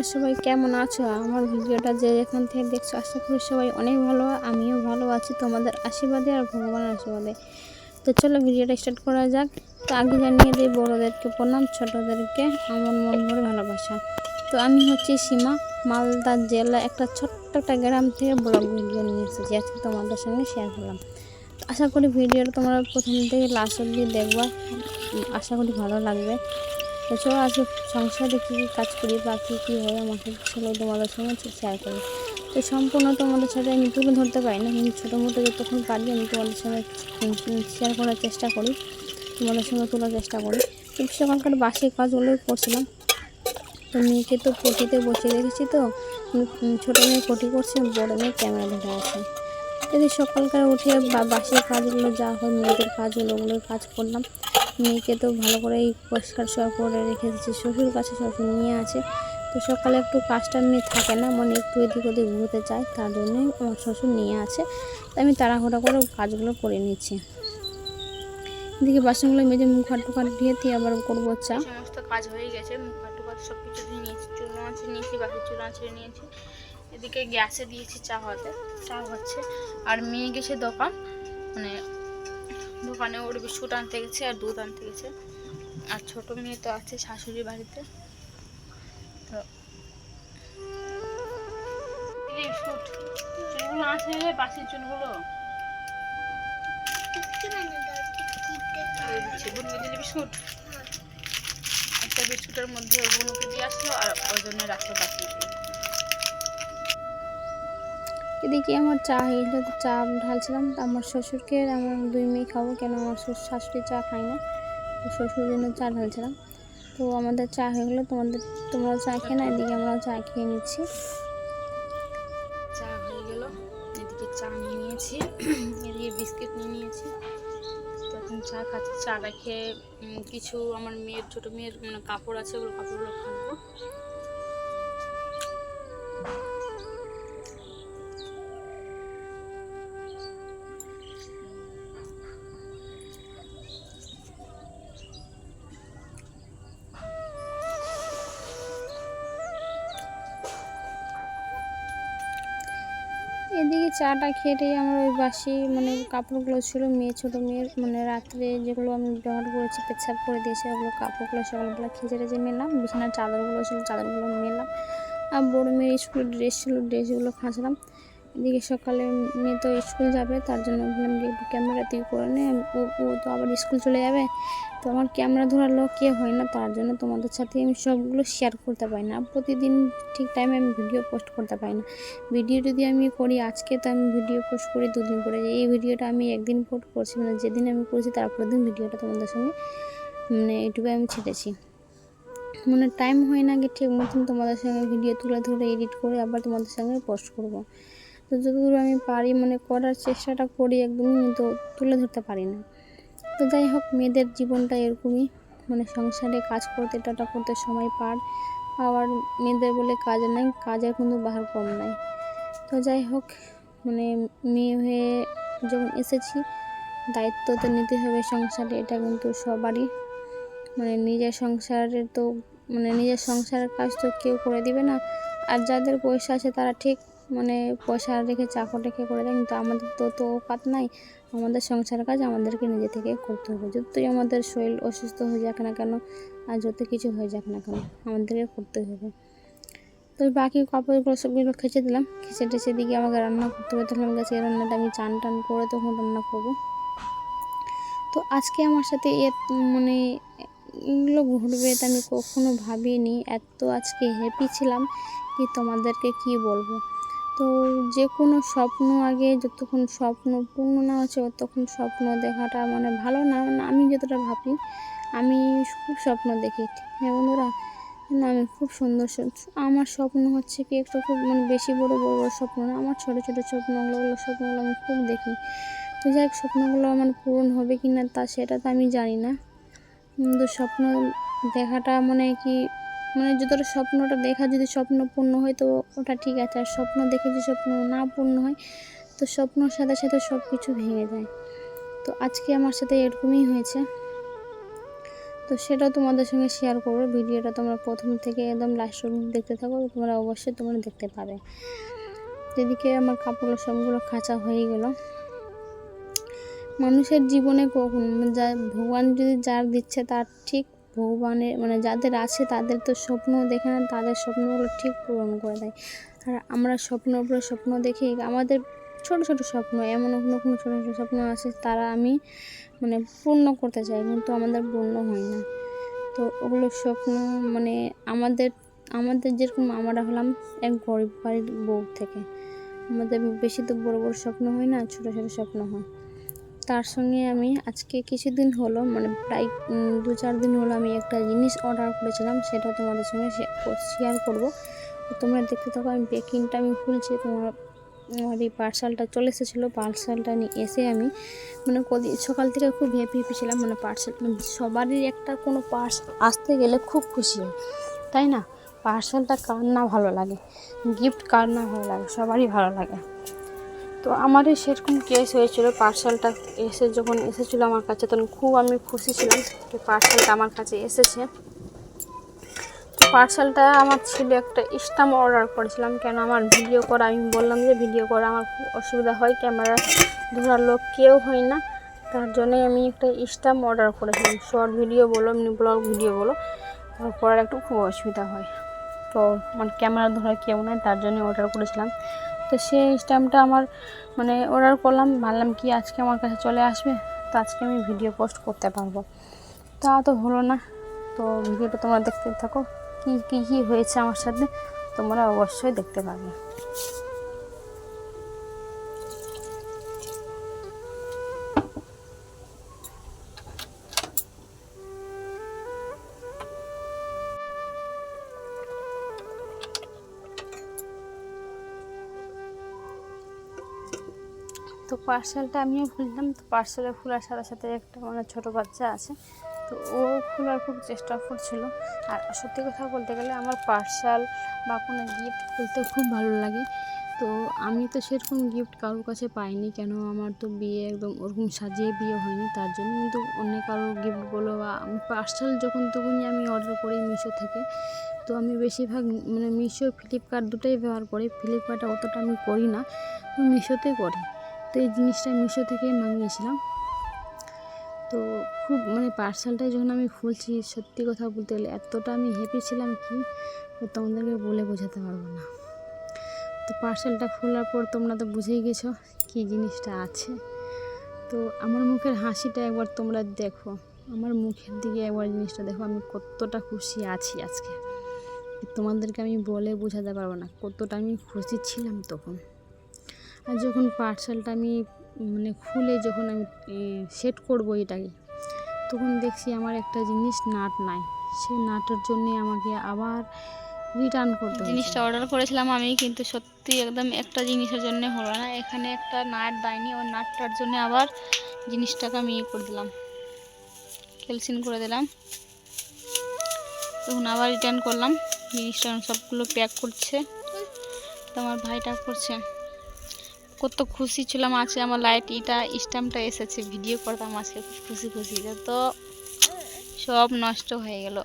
তোমরা সবাই কেমন আছো? আমার ভিডিওটা যে এখান থেকে দেখছ, আশা করি সবাই অনেক ভালো। আমিও ভালো আছি, তোমাদের আশীর্বাদে আর ভগবানের আশীর্বাদে। তো চলো ভিডিওটা স্টার্ট করা যাক। তো আগে জানিয়ে দিই, বড়োদেরকে প্রণাম, ছোটোদেরকে আমার মন ভরে ভালোবাসা। তো আমি হচ্ছি সীমা, মালদা জেলা একটা ছোট্ট একটা গ্রাম থেকে ব্লগ ভিডিও নিয়ে এসেছি। আজকে তোমাদের সঙ্গে শেয়ার করলাম। আশা করি ভিডিওটা তোমরা প্রথম থেকে লাস্ট অব্দি দেখবা। আশা করি ভালো লাগবে। চলো আজকে সংসারে কী কী কাজ করি বা কী কী হয় আমাকে ছেলে তোমাদের সঙ্গে শেয়ার করি। তো সম্পূর্ণ তোমাদের সাথে আমি তুলে ধরতে পারি না কিন্তু ছোটো মোটো যতক্ষণ পারি আমি তোমাদের সঙ্গে শেয়ার করার চেষ্টা করি, তোমাদের সঙ্গে তোলার চেষ্টা করি। কিন্তু সকালকার বাসি কাজগুলোই করছিলাম। তো মেয়েকে তো পটিতে বসিয়ে রেখেছি তো ছোটো মেয়ে পটি করছে, বড়ো মেয়ে ক্যামেরা ধরে আছে। যদি সকালকার উঠে বা বাসি কাজগুলো যা হয়, মেয়েদের কাজগুলো ওগুলো কাজ করলাম। মেয়েকে তো ভালো করে এই পরিষ্কার সব করে রেখে দিচ্ছি শ্বশুর কাছে শ্বশুর নিয়ে আছে। তো সকালে একটু কাজটা মেয়ে থাকে না মানে একটু এদিক ওদিক ঘুরতে চায় তার জন্যই আমার শ্বশুর নিয়ে আছে। তো আমি তাড়াহুড়া করে কাজগুলো করে নিচ্ছি। এদিকে বাসনগুলো মেজে মুখ হাত টুক হাত দিয়ে আবার করব চা। সমস্ত কাজ হয়ে গেছে, মুখ হাঁটু কাজ সব কিছু নিয়েছি, চুল আঁচড়ে নিয়েছি, বাসের চুল আঁচড়ে নিয়েছি। এদিকে গ্যাসে দিয়েছি চা হতে, চা হচ্ছে। আর মেয়ে গেছে দোকান মানে দোকানে ওর বিস্কুট আনতে গেছে আর দুধ আনতে গেছে। আর ছোট মেয়ে তো আছে শাশুড়ি বাড়িতে। তো বিস্কুট চুলগুলো আছে বাসের চুলগুলো বিস্কুট। একটা বিস্কুটের মধ্যে বুনুকে দিয়ে আসলো আর ওই জন্য রাখল বাকি। এদিকে আমার চা হয়ে গেলো চা ঢালছিলাম আমার শ্বশুরকে আমার দুই মেয়ে খাব, কেন আমার শ্বশুর শাশুড়ি চা খায় না, তো শ্বশুরের জন্য চা ঢালছিলাম। তো আমাদের চা হয়ে গেলো, তোমাদের তোমরাও চা খেয়ে না এদিকে আমরাও চা খেয়ে নিচ্ছি। চা হয়ে গেল, এদিকে চা বিস্কিট নিয়ে নিয়েছি। তো এখন চা খাচ্ছি, চাটা খেয়ে কিছু আমার মেয়ের, ছোট মেয়ের মানে কাপড় আছে ওগুলো কাপড়গুলো খাব এদিকে চাটা খেটে আমার ওই বাসি মানে কাপড়গুলো ছিল, মেয়ে, ছোটো মেয়ের মানে রাত্রে যেগুলো আমি ব্যবহার করেছি পেছাপ করে দিয়েছি, ওগুলো কাপড়গুলো, সকালবেলা খেঁচে রেজে মেলাম, বিছানার চাদরগুলো ছিল, চাদরগুলো মেলাম। আর বড়ো মেয়ের স্কুলের ড্রেস ছিল, ড্রেসগুলো খাঁচলাম। এদিকে সকালে মেয়ে তো স্কুল যাবে, তার জন্য ভাবলাম যে একটু ক্যামেরা তুই করে নে। ও ও তো আবার স্কুল চলে যাবে। তো আমার ক্যামেরা ধরার লোক কে হয় না, তার জন্য তোমাদের সাথে আমি সবগুলো শেয়ার করতে পারি না। প্রতিদিন ঠিক টাইমে আমি ভিডিও পোস্ট করতে পারি না। ভিডিও যদি আমি করি আজকে, তো আমি ভিডিও পোস্ট করি দুদিন পরে এই ভিডিওটা আমি একদিন পোস্ট করছি মানে যেদিন আমি করেছি, তারপরের দিন ভিডিওটা তোমাদের সঙ্গে মানে ইউটিউবে আমি ছেড়েছি। মানে টাইম হয় না কি ঠিক মতন তোমাদের সঙ্গে ভিডিও তুলে ধরে এডিট করে আবার তোমাদের সঙ্গে পোস্ট করব। তো আমি পারি মানে করার চেষ্টাটা করি, একদমই কিন্তু তুলে ধরতে পারি না। তো যাই হোক, মেয়েদের জীবনটা এরকমই। মানে সংসারে কাজ করতে, টাটা করতে সময় পার। আবার মেয়েদের বলে কাজ নাই, কাজের কিন্তু বাহার কম নাই। তো যাই হোক মানে মেয়ে হয়ে যখন এসেছি, দায়িত্ব তো নিতে হবে সংসারে, এটা কিন্তু সবারই। মানে নিজের সংসারের তো মানে নিজের সংসারের কাজ তো কেউ করে দিবে না। আর যাদের পয়সা আছে তারা ঠিক মানে পয়সা রেখে চাকর রেখে করে দেয়, কিন্তু আমাদের তো তো কাত নাই। আমাদের সংসার কাজ আমাদেরকে নিজে থেকে করতে হবে। যতই আমাদের শরীর অসুস্থ হয়ে যাক না কেন, আর যত কিছু হয়ে যাক না কেন, আমাদেরকে করতে হবে। তো বাকি কাপড়গুলো সবগুলো খেঁচে দিলাম। খেঁচে টেচে দিকে আমাকে রান্না করতে হবে। তখন গেছে রান্নাটা আমি চান টান করে তখন রান্না করব। তো আজকে আমার সাথে এ মানে এগুলো ঘটবে তা আমি কখনো ভাবিনি। এত আজকে হ্যাপি ছিলাম কি তোমাদেরকে কি বলব? তো যে কোনো স্বপ্ন আগে, যতক্ষণ স্বপ্ন পূর্ণ না হচ্ছে, ততক্ষণ স্বপ্ন দেখাটা মানে ভালো না। মানে আমি যতটা ভাবি, আমি খুব স্বপ্ন দেখি হ্যাঁ বন্ধুরা? না, আমি খুব সুন্দর আমার স্বপ্ন হচ্ছে কি একটু খুব মানে বেশি বড় বড় বড় স্বপ্ন না, আমার ছোটো ছোটো স্বপ্নগুলো, ওগুলো স্বপ্নগুলো আমি খুব দেখি। তো যাই হোক, স্বপ্নগুলো আমার পূরণ হবে কি না তা সেটা তো আমি জানি না। কিন্তু স্বপ্ন দেখাটা মানে কি মানে যতটা স্বপ্নটা দেখা যদি স্বপ্ন পূর্ণ হয়, তো ওটা ঠিক আছে। আর স্বপ্ন দেখে যদি স্বপ্ন না পূর্ণ হয়, তো স্বপ্নর সাথে সাথে সব কিছু ভেঙে যায়। তো আজকে আমার সাথে এরকমই হয়েছে। তো সেটাও তোমাদের সঙ্গে শেয়ার করব। ভিডিওটা তোমরা প্রথম থেকে একদম লাস্ট অবধি দেখতে থাকো, তোমরা অবশ্যই তোমরা দেখতে পাবে। তো এদিকে আমার কাপড়গুলো সবগুলো খাঁচা হয়ে গেল। মানুষের জীবনে কখন, যা ভগবান যদি যার দিচ্ছে, তার ঠিক ভগবানের মানে যাদের আছে তাদের তো স্বপ্ন দেখে না তাদের স্বপ্নগুলো ঠিক পূরণ করে দেয়। আর আমরা স্বপ্ন উপরে স্বপ্ন দেখি, আমাদের ছোট ছোট স্বপ্ন, এমন কোনো কোনো ছোটো ছোটো স্বপ্ন আছে তারা আমি মানে পূর্ণ করতে চাই, কিন্তু আমাদের পূর্ণ হয় না। তো ওগুলো স্বপ্ন মানে আমাদের আমাদের যেরকম আমরা হলাম এক গরিব বাড়ির বউ থেকে। আমাদের বেশি তো বড় বড় স্বপ্ন হয় না, ছোট ছোট স্বপ্ন হয়। তার সঙ্গে আমি আজকে কিছুদিন হলো মানে প্রায় দু চার দিন হলো আমি একটা জিনিস অর্ডার করেছিলাম, সেটা তোমাদের সঙ্গে শেয়ার করব। তোমরা দেখতে থাকো, আমি প্যাকিংটা আমি খুলছি, তোমার, আমার এই পার্সেলটা চলে এসেছিল পার্সেলটা নিয়ে এসে আমি মানে কদিন সকাল থেকে খুব হ্যাপি হ্যাপি ছিলাম মানে পার্সেল সবারই একটা কোনো পার্স আসতে গেলে খুব খুশি। হয় তাই না? পার্সেলটা কার না ভালো লাগে? গিফট কার না ভালো লাগে? সবারই ভালো লাগে। তো আমারই সেরকম কেস হয়েছিল পার্সেলটা এসে যখন এসেছিল আমার কাছে, তখন খুব আমি খুশি ছিলাম যে পার্সেলটা আমার কাছে এসেছে। তো পার্সেলটা আমার ছিল একটা স্টাম্প অর্ডার করেছিলাম, কেন আমার ভিডিও করা, আমি বললাম যে ভিডিও করা আমার খুব অসুবিধা হয় ক্যামেরা ধরার লোক কেউ হয় না। তার জন্যই আমি একটা স্টাম্প অর্ডার করেছিলাম শর্ট ভিডিও বলো এমনি ব্লগ ভিডিও বলো করার একটু খুব অসুবিধা হয়। তো মানে ক্যামেরা ধরার কেউ নাই, তার জন্য অর্ডার করেছিলাম। তো সেই স্ট্যাম্পটা আমার মানে অর্ডার করলাম, ভাবলাম কি আজকে আমার কাছে চলে আসবে, তো আজকে আমি ভিডিও পোস্ট করতে পারব। তা তো হলো না, তো ভিডিওটা তোমরা দেখতে থাকো, কী কী কী হয়েছে আমার সাথে, তোমরা অবশ্যই দেখতে পাবে তো পার্সেলটা আমিও খুললাম, তো পার্সেলে খোলার সাথে সাথে একটা মানে ছোটো বাচ্চা আছে, তো ও খোলার খুব চেষ্টা করছিল। আর সত্যি কথা বলতে গেলে আমার পার্সেল বা কোনো গিফট খুলতে খুব ভালো লাগে। তো আমি তো সেরকম গিফট কারোর কাছে পাইনি, কেন আমার তো বিয়ে একদম ওরকম সাজিয়ে বিয়ে হয়নি, তার জন্য কিন্তু অন্য কারোর গিফট বলো বা আমি পার্সেল যখন তখনই আমি অর্ডার করি মিশো থেকে, তো আমি বেশিরভাগ মানে মিশো, ফ্লিপকার্ট দুটোই ব্যবহার করি, ফ্লিপকার্টে অতটা আমি করি না মিশোতে করি। তো এই জিনিসটা মিশো থেকে মাঙিয়েছিলাম তো খুব মানে পার্সেলটা যখন আমি খুলছি, সত্যি কথা বলতে গেলে এতটা আমি হ্যাপি ছিলাম কি তোমাদেরকে বলে বোঝাতে পারব না। তো পার্সেলটা খোলার পর তোমরা তো বুঝেই গেছো কী জিনিসটা আছে। তো আমার মুখের হাসিটা একবার তোমরা দেখো, আমার মুখের দিকে একবার জিনিসটা দেখো, আমি কতটা খুশি আছি আজকে। তোমাদেরকে আমি বলে বোঝাতে পারব না, কতটা আমি খুশি ছিলাম তখন। আর যখন পার্সেলটা আমি মানে খুলে যখন আমি সেট করব এটাকে, তখন দেখছি আমার একটা জিনিস নাট নাই। সেই নাটের জন্যে আমাকে আবার রিটার্ন করতে জিনিসটা অর্ডার করেছিলাম আমি, কিন্তু সত্যি একদম একটা জিনিসের জন্য হলো না। এখানে একটা নাট দেয়নি, ওই নাটটার জন্য আবার জিনিসটাকে আমি ইয়ে করে দিলাম ক্যালসিন করে দিলাম। তখন আবার রিটার্ন করলাম, জিনিসটা সবগুলো প্যাক করছে। তো আমার ভাইটা করছে। কত খুশি ছিলাম আছে আমার লাইট এটা স্ট্যাম্পটা এসেছে ভিডিও করতাম আজকে খুশি খুশি। তো সব নষ্ট হয়ে গেল।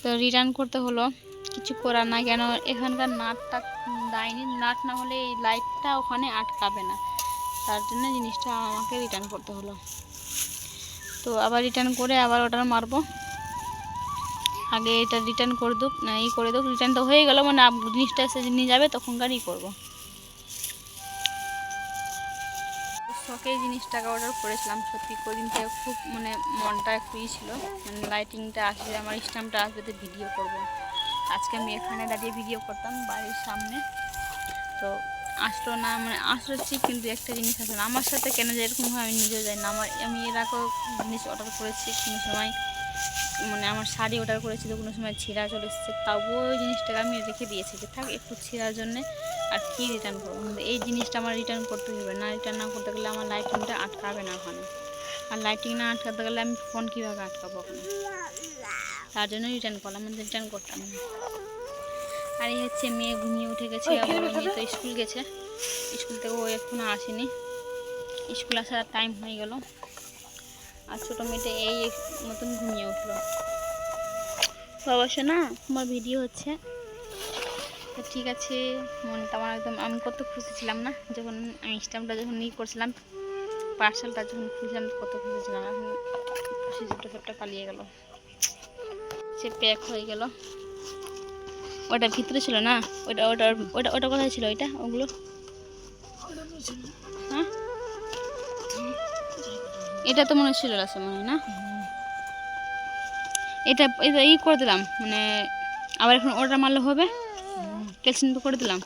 তো রিটার্ন করতে হলো, কিছু করার না কেন এখানকার নাটটা দেয়নি? নাট না হলে এই লাইটটা ওখানে আটকাবে না। তার জন্য জিনিসটা আমাকে রিটার্ন করতে হলো। তো আবার রিটার্ন করে আবার অর্ডার মারবো। আগে এটা রিটার্ন করে দুক, না, ই করে দুক রিটার্ন তো হয়ে গেল মানে জিনিসটা এসে নিয়ে যাবে, তখনকার ই করব। শখের জিনিসটাকে অর্ডার করেছিলাম। সত্যি কদিন থেকে খুব মানে মনটা একটু ছিল। মানে লাইটিংটা আসবে, আমার স্ট্যাম্পটা আসবে তো ভিডিও করব। আজকে আমি এখানে দাঁড়িয়ে ভিডিও করতাম বাড়ির সামনে। তো আসলো না মানে আসলো ঠিক কিন্তু একটা জিনিস আসলো না। আমার সাথে কেন যে এরকম হয় আমি নিজেও যাই না। আমার, আমি এর আগেও জিনিস অর্ডার করেছি, কোনো সময় মানে আমার শাড়ি অর্ডার করেছিল কোনো সময় ছিঁড়া চলে এসেছে। তবুও ওই জিনিসটাকে আমি রেখে দিয়েছি যে থাক, একটু ছিঁড়ার জন্যে আর কি রিটার্ন করব? এই জিনিসটা আমার রিটার্ন করতে হবে। না রিটার্ন না করতে গেলে আমার লাইটিংটা আটকাবে না ওখানে। আর লাইটিং না আটকাতে গেলে আমি ফোন কীভাবে আটকাবো ওখানে? তার জন্য রিটার্ন করলাম আমি রিটার্ন করতাম। না আর এই হচ্ছে মেয়ে ঘুমিয়ে উঠে গেছে মেয়ে তো স্কুল গেছে। স্কুল থেকে ও এখনও আসেনি। স্কুল আসার টাইম হয়ে গেল। আর ছোটো মেয়েটা এই মতন ঘুমিয়ে উঠল। তো অবশ্য না তোমার ভিডিও হচ্ছে। তো ঠিক আছে, মনটা আমার একদম, আমি কত খুশি ছিলাম না, যখন আমি স্ট্যাম্পটা যখন ই করছিলাম পার্সেলটা যখন খুঁজলাম কত খুশি ছিলাম। এখন খুশি ছোটো পালিয়ে গেল, সে প্যাক হয়ে গেল। ওটা ভিতরে ছিল না? ওটা ওটা ওটা ওটা কোথায় ছিল ওইটা, ওগুলো? হ্যাঁ? এটা তো মনে ছিল আছে মনে হয় না? এটা এটা ই করে দিলাম মানে আবার এখন অর্ডার মারলে হবে? ক্যালসিয়াম তো করে দিলাম।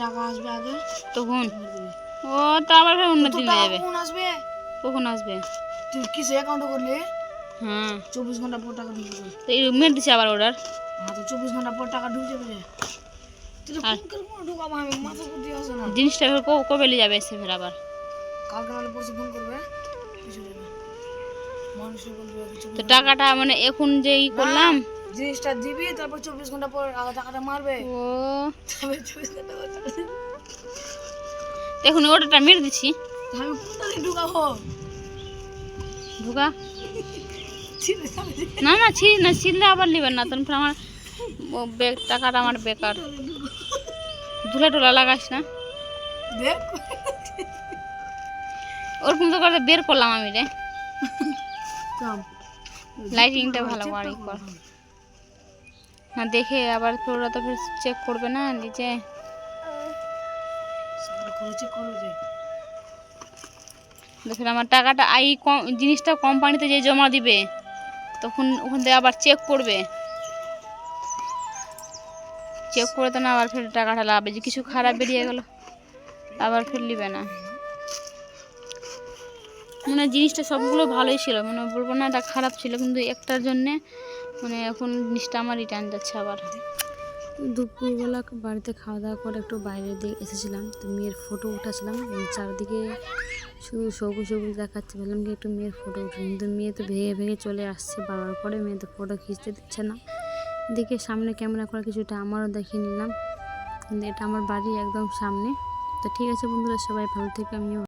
টাকা আসবে আগে। তখন? ও তো আবার ফের অন্য দিন যাবে কখন আসবে? কখন আসবে? তুই কিসে অ্যাকাউন্ট করলে? হ্যাঁ চব্বিশ ঘণ্টা পর টাকা ঢুকবে তো এই মেরে দিছে আবার অর্ডার হ্যাঁ তো চব্বিশ ঘণ্টা পর টাকা ঢুকে যাবে জিনিসটা কবে নিয়ে যাবে এসে ফের আবার? কালকে নাহলে পরশু ফোন করবে। তো টাকাটা মানে এখন যে ই করলাম জিনিসটা দিবি তারপর চব্বিশ ঘণ্টা পর টাকাটা মারবে। ও। তারপর চব্বিশ ঘণ্টা পর টাকা দিবে। অর্ডারটা মেরে দিচ্ছি। তা আমি কোন তারিখ ঢুকাবো? ঢুকা। না না ছি না ছিললে আবার নেবেন না তখন আমার টাকাটা আমার বেকার। ধুলা টুলা লাগাস না। দেখ ওরকম তো করে বের করলাম আমি রে। লাইটিংটা ভালো ই কর। না দেখে আবার ওরা তো ফের চেক করবে না নিচে দেখেন আমার টাকাটা এই কম জিনিসটা কোম্পানিতে যে জমা দিবে তখন ওখান থেকে আবার চেক করবে। চেক করে তো না আবার ফের টাকাটা লাভে যে কিছু খারাপ বেরিয়ে গেল আবার ফের নিবে না। মানে জিনিসটা সবগুলো ভালোই ছিল মানে বলব না এটা খারাপ ছিল কিন্তু একটার জন্যে মানে এখন জিনিসটা আমার রিটার্ন যাচ্ছে আবার। দুপুরবেলা বাড়িতে খাওয়া দাওয়া করে একটু বাইরের দিকে এসেছিলাম, তো মেয়ের ফটো উঠাছিলাম চারদিকে শুধু সবুজ সবুজ দেখাচ্ছে বললাম কি একটু মেয়ের ফটো উঠে কিন্তু মেয়ে তো ভেঙে ভেঙে চলে আসছে, বাবার পরে মেয়ে তো ফটো খিঁচতে দিচ্ছে না। দেখে সামনে ক্যামেরা করা কিছুটা আমারও দেখিয়ে নিলাম। কিন্তু এটা আমার বাড়ি একদম সামনে। তো ঠিক আছে বন্ধুরা, সবাই ভালো থেকে, আমিও